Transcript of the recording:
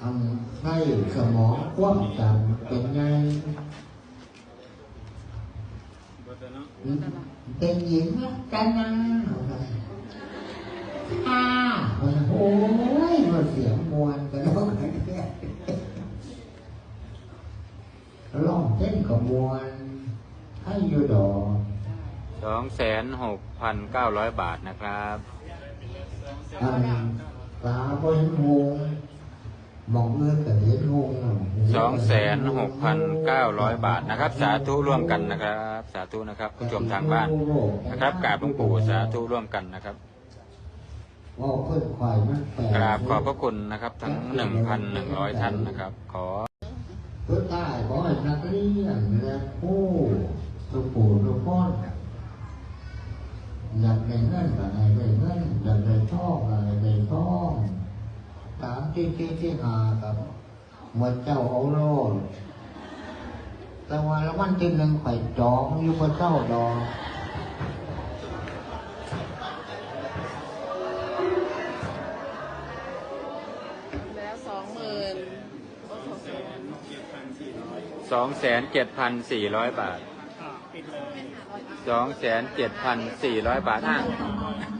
ทำให้สมองกว้างจำเป็นไง เป็นหญิงนะกันนะอ่าโอ้ยมันเสียงมวนกันแล้วกันเนี่ยร้องเต้นกับมวนให้อยู่ดอกสองแสนหกพันเก้าร้อยบาทนะครับอันตาบนหง สองแสนหกพันเก้าร้อยบาทนะครับ สาธุร่วมกันนะครับ สาธุนะครับผู้ชมทางบ้านนะครับกราบหลวงปู่สาธุร่วมกันนะครับว่าเพิ่นควายมันแปลกราบขอบพระคุณนะครับ ทั้งหนึ่งพันหนึ่งร้อยท่านนะครับ ขอเพื่อได้ขอให้นักเรียนและผู้สุปู่สุกคนอยากได้เงินก็ให้ได้เงินอยากได้ทองก็ให้ได้ทองตาม ที่ที่ที่หากับหมวดเจ้าเอาโลดแต่ว่าแล้ววันที่หนึ่งข่อยจองอยู่บนเจ้าดอกแล้วสองหมื่นสองแสนเจ็ดพันสี่ร้อยบาทสองแสนเจ็ดพันสี่ร้อยบาทอะทำไม